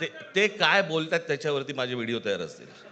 ते ते काय बोलतात त्याच्यावरती माझे व्हिडिओ तयार असतील.